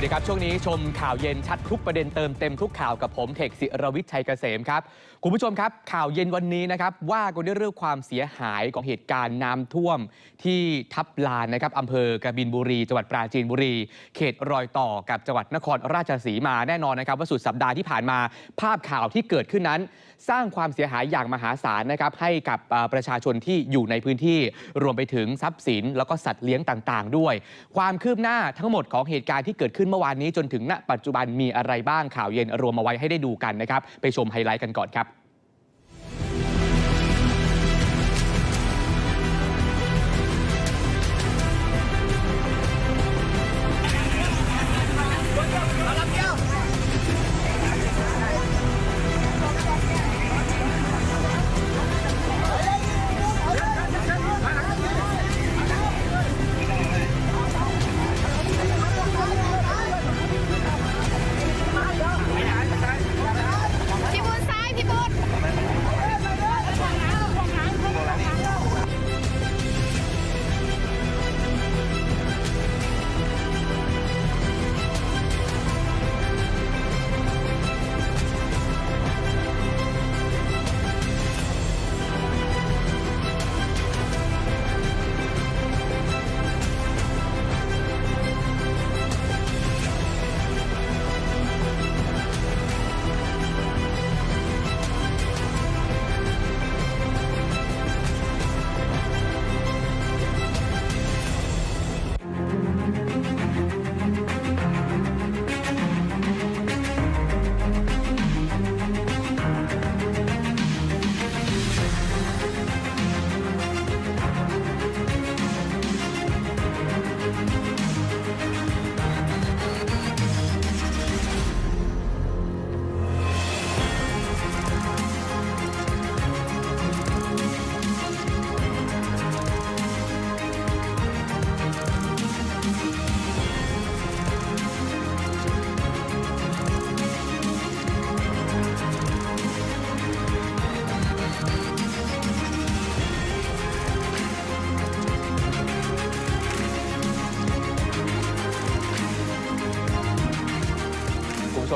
วัสดีครับ ช่วงนี้ชมข่าวเย็นชัดทุกประเด็นเติมเต็มทุกข่าวกับผมเทกศิรวิชัยเกษมครับ คุณผู้ชมครับ ข่าวเย็นวันนี้นะครับว่ากันด้วยเรื่องความเสียหายของเหตุการณ์น้ำท่วม ที่ทับลานนะครับอำเภอกบินบุรี จังหวัดปราจีนบุรี เขตรอยต่อกับจังหวัดนครราชสีมาแน่นอนนะครับว่าสุดสัปดาห์ที่ผ่านมาภาพข่าวที่เกิดขึ้นนั้น สร้างความเสียหายอย่างมหาศาลนะครับให้กับประชาชนที่อยู่ในพื้นที่รวมไปถึงทรัพย์สิน แล้วก็สัตว์เลี้ยงต่าง ๆ ด้วย ความคืบหน้าทั้งหมดของเหตุการณ์ที่เกิดขึ้นเมื่อวานนี้จนถึงณปัจจุบันมีอะไรบ้างข่าวเย็นรวมมาไว้ให้ได้ดูกันนะครับไปชมไฮไลท์กันก่อนครับ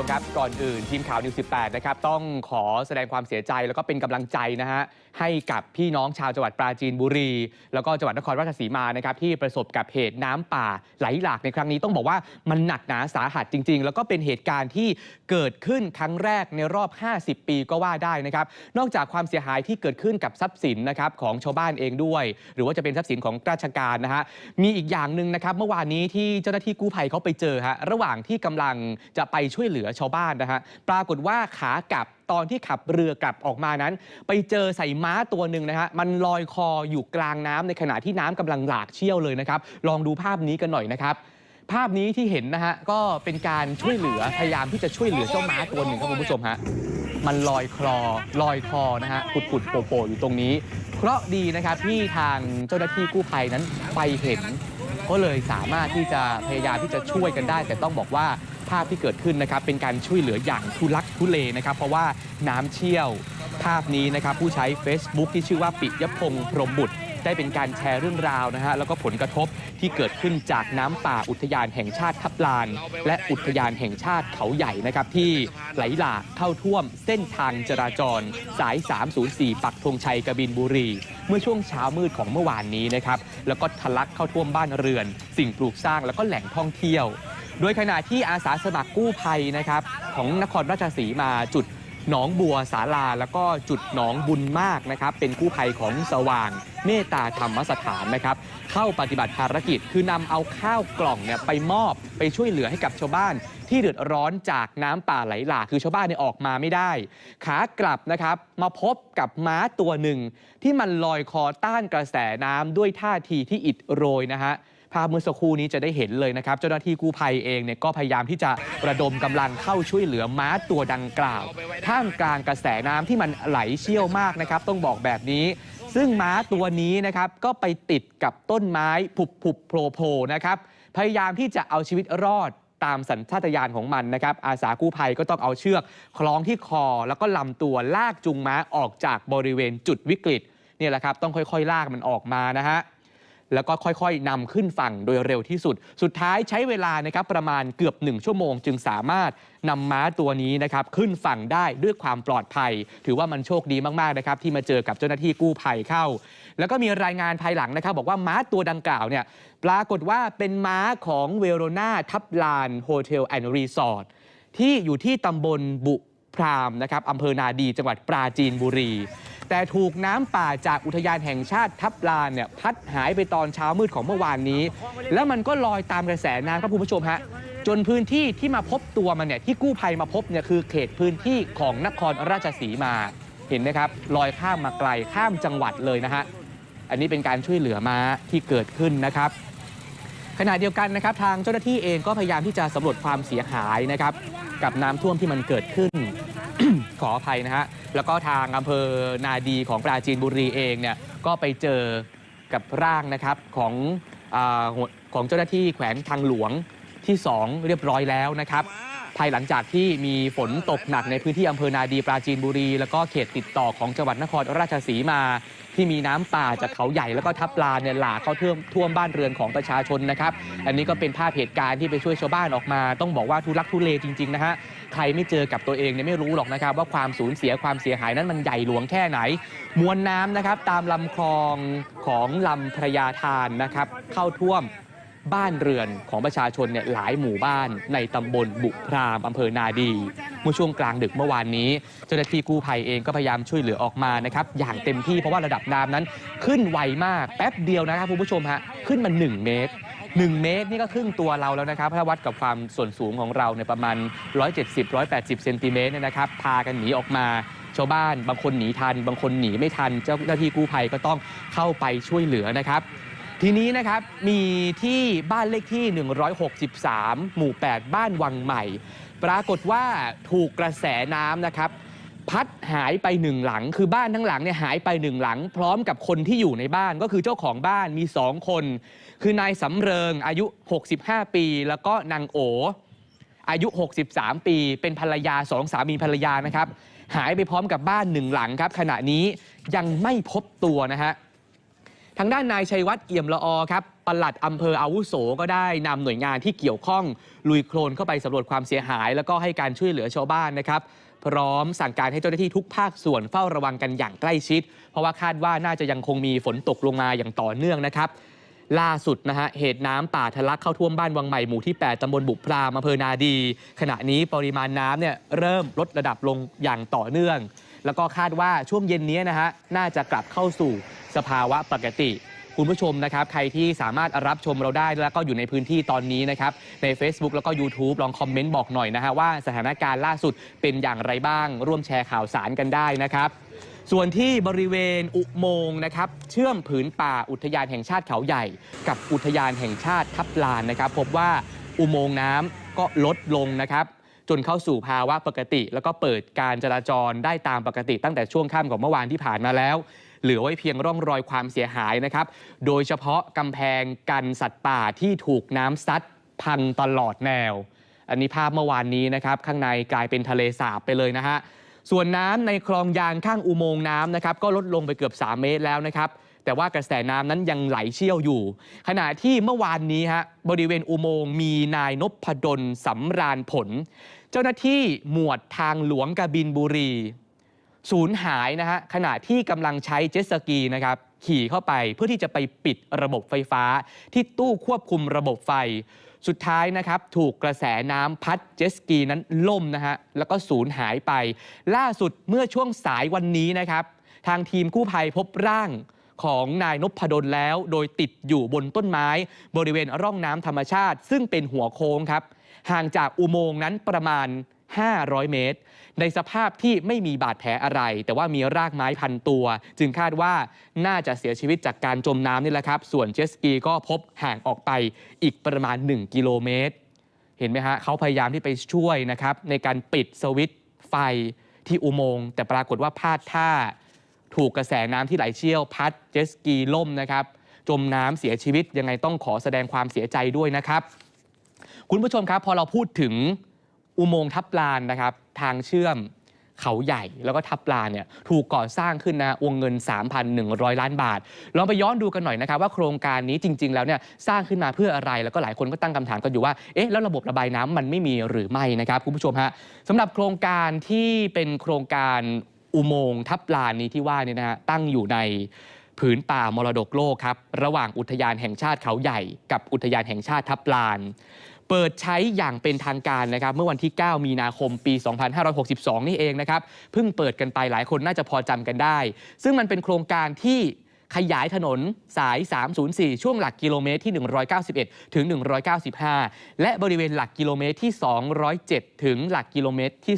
มครับ ก่อนอื่นทีมข่าวนิว 18 นะครับ ต้องขอแสดงความเสียใจแล้วก็เป็นกำลังใจนะฮะ ให้กับพี่น้องชาวจังหวัดปราจีนบุรี แล้วก็จังหวัดนครราชสีมานะครับ ที่ประสบกับเหตุน้ำป่าไหลหลากในครั้งนี้ต้องบอกว่ามันหนักหนาสาหัสจริง ๆ แล้วก็เป็นเหตุการณ์ที่เกิดขึ้นครั้งแรกในรอบ 50 ปีก็ว่าได้นะครับ นอกจากความเสียหายที่เกิดขึ้นกับทรัพย์สินนะครับของชาวบ้านเองด้วย หรือว่าจะเป็นทรัพย์สินของราชการนะฮะมีอีกอย่างหนึ่งนะครับเมื่อวานนี้ที่เจ้าหน้าที่กู้ภัยเขาไปเจอฮะระหว่างที่กำลังจะไปช่วยเหลือชาวบ้านนะฮะปรากฏว่าขากลับตอนที่ขับเรือกลับออกมานั้น ไปเจอใส่ม้าตัวหนึ่งนะฮะมันลอยคออยู่กลางน้ำในขณะที่น้ำกำลังหลากเชี่ยวเลยนะครับ ลองดูภาพนี้กันหน่อยนะครับภาพนี้ที่เห็นนะฮะก็เป็นการช่วยเหลือพยายามที่จะช่วยเหลือเจ้าม้าตัวหนึ่งครับคุณผู้ชมฮะมันลอยคลอลอยคอนะฮะปุดปุดโปโปอยู่ตรงนี้ เพราะดีนะครับที่ทางเจ้าหน้าที่กู้ภัยนั้นไปเห็น ก็เลยสามารถที่จะพยายามที่จะช่วยกันได้ แต่ต้องบอกว่า ภาพที่เกิดขึ้นนะครับเป็นการช่วยเหลืออย่างทุลักทุเลนะครับ เพราะว่าน้ำเชี่ยวภาพนี้นะครับผู้ใช้ Facebook ที่ชื่อว่าปิยพงษ์พรหมบุตรได้เป็นการแชร์เรื่องราวนะฮะแล้วก็ผลกระทบที่เกิดขึ้นจากน้ำป่าอุทยานแห่งชาติทับลาน และอุทยานแห่งชาติเขาใหญ่นะครับที่ไหลหลากเข้าท่วมเส้นทางจราจร สาย 304 ปักธงชัยกบินบุรี เมื่อช่วงเช้ามืดของเมื่อวานนี้นะครับแล้วก็ทะลักเข้าท่วมบ้านเรือน สิ่งปลูกสร้างแล้วก็แหล่งท่องเที่ยว โดยขณะที่อาสาสมัครกู้ภัยนะครับของนครราชสีมาจุดหนองบัวสาลาแล้วก็จุดหนองบุญมากนะครับ เป็นกู้ภัยของสว่างเมตตาธรรมสถานนะครับ เข้าปฏิบัติภารกิจคือนำเอาข้าวกล่องเนี่ยไปมอบไปช่วยเหลือให้กับชาวบ้าน ที่เดือดร้อนจากน้ำป่าไหลหลากคือชาวบ้านเนี่ยออกมาไม่ได้ ขากลับนะครับมาพบกับม้าตัวหนึ่ง ที่มันลอยคอต้านกระแสน้ำด้วยท่าทีที่อิดโรยนะฮะ ภาพเมื่อสักครู่นี้จะได้เห็นเลยนะครับ เจ้าหน้าที่กู้ภัยเองเนี่ยก็พยายามที่จะระดมกำลังเข้าช่วยเหลือม้าตัวดังกล่าว ท่ามกลางกระแสน้ำที่มันไหลเชี่ยวมากนะครับ ต้องบอกแบบนี้ ซึ่งม้าตัวนี้นะครับก็ไปติดกับต้นไม้ผุบผุบโผล่โผล่นะครับพยายามที่จะเอาชีวิตรอดตามสัญชาตญาณของมันนะครับ อาสากู้ภัยก็ต้องเอาเชือก คล้องที่คอ แล้วก็ลำตัวลากจูงม้าออกจากบริเวณจุดวิกฤตเนี่ยแหละครับ ต้องค่อยๆ ลากมันออกมานะฮะ แล้วก็ค่อยๆนำขึ้นฝั่งโดยเร็วที่สุด สุดท้ายใช้เวลานะครับประมาณเกือบ 1 ชั่วโมง จึงสามารถนำม้าตัวนี้นะครับขึ้นฝั่งได้ด้วยความปลอดภัย ถือว่ามันโชคดีมากๆนะครับที่มาเจอกับเจ้าหน้าที่กู้ภัยเข้า แล้วก็มีรายงานภายหลังนะครับ บอกว่าม้าตัวดังกล่าวเนี่ยปรากฏว่าเป็นม้าของเวโรนาทับลานโฮเทลแอนด์รีสอร์ทที่อยู่ที่ตำบลบุพรามนะครับอำเภอนาดีจังหวัดปราจีนบุรี แต่ถูกน้ำป่าจากอุทยานแห่งชาติทับลานเนี่ยพัดหายไปตอนเช้ามืดของเมื่อวานนี้ แล้วมันก็ลอยตามกระแสน้ำครับคุณผู้ชมฮะจนพื้นที่ที่มาพบตัวมันเนี่ยที่กู้ภัยมาพบเนี่ยคือเขตพื้นที่ของนครราชสีมาเห็นไหมครับลอยข้ามมาไกลข้ามจังหวัดเลยนะฮะอันนี้เป็นการช่วยเหลือมาที่เกิดขึ้นนะครับ ขณะเดียวกันนะครับ ทางเจ้าหน้าที่เองก็พยายามที่จะสำรวจความเสียหายนะครับ กับน้ำท่วมที่มันเกิดขึ้น ขออภัยนะฮะ แล้วก็ทางอำเภอนาดีของปราจีนบุรีเองเนี่ยก็ไปเจอกับร่างนะครับของอของเจ้าหน้าที่แขวงทางหลวงที่ 2 เรียบร้อยแล้วนะครับ ภายหลังจากที่มีฝนตกหนักในพื้นที่อำเภอนาดีปราจีนบุรี แล้วก็เขตติดต่อของจังหวัดนครราชสีมา ที่มีน้ำป่าจากเขาใหญ่แล้วก็ทับลานเนี่ยหลากเข้าท่วมท่วมบ้านเรือนของประชาชนนะครับ อันนี้ก็เป็นภาพเหตุการณ์ที่ไปช่วยชาวบ้านออกมา ต้องบอกว่าทุลักทุเลจริง ๆ นะฮะใครไม่เจอกับตัวเองเนี่ยไม่รู้หรอกนะครับ ว่าความสูญเสียความเสียหายนั้นมันใหญ่หลวงแค่ไหน มวลน้ำนะครับตามลำคลองของลำพระยาทานนะครับเข้าท่วม บ้านเรือนของประชาชนเนี่ยหลายหมู่บ้านในตำบลบุพรามอำเภอนาดีเมื่อช่วงกลางดึกเมื่อวานนี้ เจ้าหน้าที่กู้ภัยเองก็พยายามช่วยเหลือออกมานะครับอย่างเต็มที่เพราะว่าระดับน้ำนั้นขึ้นไวมากแป๊บเดียวนะครับคุณผู้ชมฮะขึ้นมา 1 เมตร1 เมตรนี่ก็ครึ่งตัวเราแล้วนะครับถ้าวัดกับความส่วนสูงของเราเนี่ยประมาณ 170-180เซนติเมตรเนี่ยนะครับพากันหนีออกมาชาวบ้าน บางคนหนีทัน บางคนหนีไม่ทัน เจ้าหน้าที่กู้ภัยก็ต้องเข้าไปช่วยเหลือนะครับ ทีนี้นะครับมีที่บ้านเลขที่ 163 หมู่ 8 บ้านวังใหม่ ปรากฏว่าถูกกระแสน้ำนะครับ พัดหายไปหนึ่งหลัง คือบ้านทั้งหลังเนี่ยหายไปหนึ่งหลัง พร้อมกับคนที่อยู่ในบ้านก็คือเจ้าของบ้านมีสองคน คือนายสำเริงอายุ 65 ปี แล้วก็นางโอ อายุ 63 ปี เป็นภรรยาสองสามีภรรยานะครับ หายไปพร้อมกับบ้านหนึ่งหลังครับ ขณะนี้ยังไม่พบตัวนะฮะ ทางด้านนายชัยวัฒน์เอี่ยมละออครับปลัดอำเภออาวุโสก็ได้นำหน่วยงานที่เกี่ยวข้องลุยโคลนเข้าไปสำรวจความเสียหาย แล้วก็ให้การช่วยเหลือชาวบ้านนะครับ พร้อมสั่งการให้เจ้าหน้าที่ทุกภาคส่วนเฝ้าระวังกันอย่างใกล้ชิด เพราะว่าคาดว่าน่าจะยังคงมีฝนตกลงมาอย่างต่อเนื่องนะครับล่าสุดนะฮะเหตุน้ำป่าทะลักเข้าท่วมบ้านวังใหม่หมู่ที่ 8ตำบลบุพรามอำเภอนาดี ขณะนี้ปริมาณน้ำเนี่ยเริ่มลดระดับลงอย่างต่อเนื่อง แล้วก็คาดว่าช่วงเย็นนี้นะฮะน่าจะกลับเข้าสู่สภาวะปกติ คุณผู้ชมนะครับ ใครที่สามารถรับชมเราได้แล้วก็อยู่ในพื้นที่ตอนนี้นะครับ ใน Facebook แล้วก็ YouTube ลองคอมเมนต์บอกหน่อยนะฮะว่าสถานการณ์ล่าสุดเป็นอย่างไรบ้าง ร่วมแชร์ข่าวสารกันได้นะครับส่วนที่บริเวณอุโมงค์นะครับ เชื่อมผืนป่าอุทยานแห่งชาติเขาใหญ่ กับอุทยานแห่งชาติทับลานนะครับ พบว่าอุโมงค์น้ำก็ลดลงนะครับ จนเข้าสู่ภาวะปกติ แล้วก็เปิดการจราจรได้ตามปกติ ตั้งแต่ช่วงค่ำของเมื่อวานที่ผ่านมาแล้ว เหลือไว้เพียงร่องรอยความเสียหายนะครับ โดยเฉพาะกำแพงกันสัตว์ป่าที่ถูกน้ำซัดพังตลอดแนว อันนี้ภาพเมื่อวานนี้นะครับข้างในกลายเป็นทะเลสาบไปเลยนะฮะส่วนน้ำในคลองยางข้างอุโมงค์น้ำนะครับก็ลดลงไปเกือบ 3 เมตรแล้วนะครับ แต่ว่ากระแสน้ำนั้นยังไหลเชี่ยวอยู่ ขณะที่เมื่อวานนี้ฮะบริเวณอุโมงค์มีนายนพดลสำราญผล จ้าหน้าที่หมวดทางหลวงกบินบุรี สูญหายนะฮะขณะที่กำลังใช้เจ็ตสกีนะครับขี่เข้าไปเพื่อที่จะไปปิดระบบไฟฟ้า ที่ตู้ควบคุมระบบไฟ สุดท้ายนะครับถูกกระแสน้ำพัดเจ็ตสกีนั้นล่มนะฮะแล้วก็สูญหายไป ล่าสุดเมื่อช่วงสายวันนี้นะครับ ทางทีมกู้ภัยพบร่าง ของนายนพดลแล้ว โดยติดอยู่บนต้นไม้ บริเวณร่องน้ำธรรมชาติ ซึ่งเป็นหัวโค้งครับ ห่างจากอุโมงค์นั้นประมาณ 500 เมตร ในสภาพที่ไม่มีบาดแผลอะไร แต่ว่ามีรากไม้พันตัว จึงคาดว่าน่าจะเสียชีวิตจากการจมน้ำนี่แหละครับ ส่วนเจสกีก็พบห่างออกไปอีกประมาณ 1 กิโลเมตร เห็นไหมฮะเขาพยายามที่ไปช่วยนะครับในการปิดสวิตช์ไฟที่อุโมงค์แต่ปรากฏว่าพลาดท่า ถูกกระแสน้ำที่ไหลเชี่ยวพัดเจสกีล่มนะครับ จมน้ำเสียชีวิตยังไงต้องขอแสดงความเสียใจด้วยนะครับ คุณผู้ชมครับ พอเราพูดถึงอุโมงค์ทับลานนะครับ ทางเชื่อมเขาใหญ่แล้วก็ทับลานเนี่ยถูกก่อสร้างขึ้นนะวงเงิน 3,100 ล้านบาท ลองไปย้อนดูกันหน่อยนะครับ ว่าโครงการนี้จริง ๆ แล้วเนี่ยสร้างขึ้นมาเพื่ออะไร แล้วก็หลายคนก็ตั้งคำถามกันอยู่ว่าเอ๊ะแล้วระบบระบายน้ำมันไม่มีหรือไม่นะครับคุณผู้ชมฮะสำหรับโครงการที่เป็นโครงการ อุโมงค์ทับลานนี้ที่ว่านี่นะฮะตั้งอยู่ในผืนป่ามรดกโลกครับระหว่างอุทยานแห่งชาติเขาใหญ่ กับอุทยานแห่งชาติทับลาน เปิดใช้อย่างเป็นทางการนะครับเมื่อวันที่ 9 มีนาคมปี 2562 นี่เองนะครับเพิ่งเปิดกันไปหลายคนน่าจะพอจำกันได้ ซึ่งมันเป็นโครงการที่ ขยายถนนสาย 304 ช่วงหลักกิโลเมตรที่ 191 ถึง 195 และบริเวณหลักกิโลเมตรที่ 207 ถึงหลักกิโลเมตรที่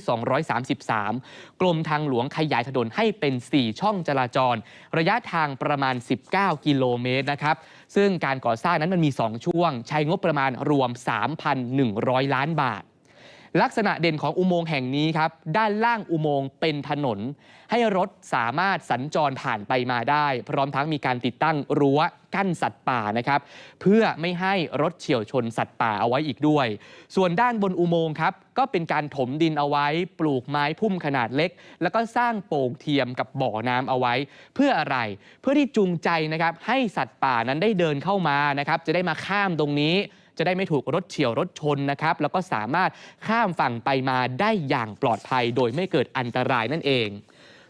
233 กรมทางหลวงขยายถนนให้เป็น 4 ช่องจราจร ระยะทางประมาณ 19 กิโลเมตรนะครับ ซึ่งการก่อสร้างนั้นมันมี 2 ช่วง ใช้งบประมาณรวม 3,100 ล้านบาท ลักษณะเด่นของอุโมงค์แห่งนี้ครับ ด้านล่างอุโมงค์เป็นถนน ให้รถสามารถสัญจรผ่านไปมาได้ พร้อมทั้งมีการติดตั้งรั้วกั้นสัตว์ป่านะครับ เพื่อไม่ให้รถเฉียวชนสัตว์ป่าเอาไว้อีกด้วย ส่วนด้านบนอุโมงค์ครับ ก็เป็นการถมดินเอาไว้ ปลูกไม้พุ่มขนาดเล็ก แล้วก็สร้างโป่งเทียมกับบ่อน้ำเอาไว้ เพื่ออะไร เพื่อที่จูงใจนะครับให้สัตว์ป่านั้นได้เดินเข้ามานะครับ จะได้มาข้ามตรงนี้ จะได้ไม่ถูกรถเฉียวรถชนนะครับแล้วก็สามารถข้ามฝั่งไปมาได้อย่างปลอดภัย โดยไม่เกิดอันตรายนั่นเอง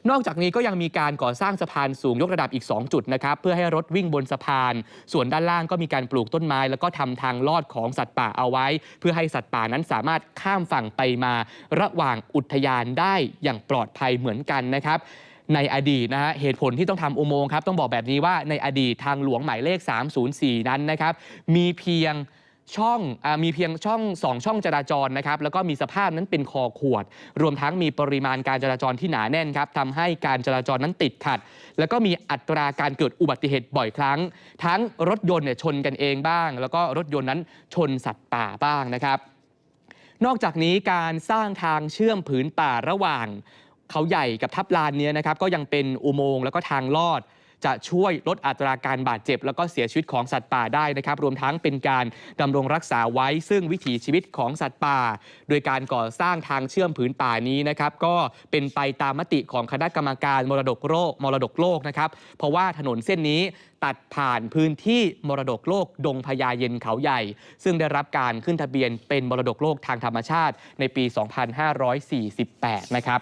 นอกจากนี้ก็ยังมีการก่อสร้างสะพานสูงยกระดับอีก 2 จุดนะครับ เพื่อให้รถวิ่งบนสะพาน ส่วนด้านล่างก็มีการปลูกต้นไม้ แล้วก็ทำทางลอดของสัตว์ป่าเอาไว้ เพื่อให้สัตว์ป่านั้นสามารถข้ามฝั่งไปมา ระหว่างอุทยานได้อย่างปลอดภัยเหมือนกันนะครับในอดีตนะฮะเหตุผลที่ต้องทำอุโมงค์ครับต้องบอกแบบนี้ว่าในอดีตทางหลวงหมายเลข 304 นั้นนะครับมีเพียง ช่องอมีเพียงช่อง 2 ช่องจราจรนะครับแล้วก็มีสภาพนั้นเป็นคอขวด รวมทั้งมีปริมาณการจราจรที่หนาแน่นครับทำให้การจราจรนั้นติดขัด แล้วก็มีอัตราการเกิดอุบัติเหตุบ่อยครั้ง ทั้งรถยนต์เนี่ยชนกันเองบ้าง แล้วก็รถยนต์นั้นชนสัตว์ป่าบ้างนะครับนอกจากนี้การสร้างทางเชื่อมผืนป่าระหว่าง เขาใหญ่กับทับลานเนี้ยนะครับก็ยังเป็นอุโมงค์แล้วก็ทางลอด จะช่วยลดอัตราการบาดเจ็บ แล้วก็เสียชีวิตของสัตว์ป่าได้นะครับ รวมทั้งเป็นการดำรงรักษาไว้ซึ่งวิถีชีวิตของสัตว์ป่า โดยการก่อสร้างทางเชื่อมผืนป่านี้นะครับก็เป็นไปตามมติของคณะกรรมการมรดกโลกมรดกโลกนะครับเพราะว่าถนนเส้นนี้ตัดผ่านพื้นที่มรดกโลกดงพญาเย็นเขาใหญ่ ซึ่งได้รับการขึ้นทะเบียนเป็นมรดกโลกทางธรรมชาติในปี 2548 นะครับ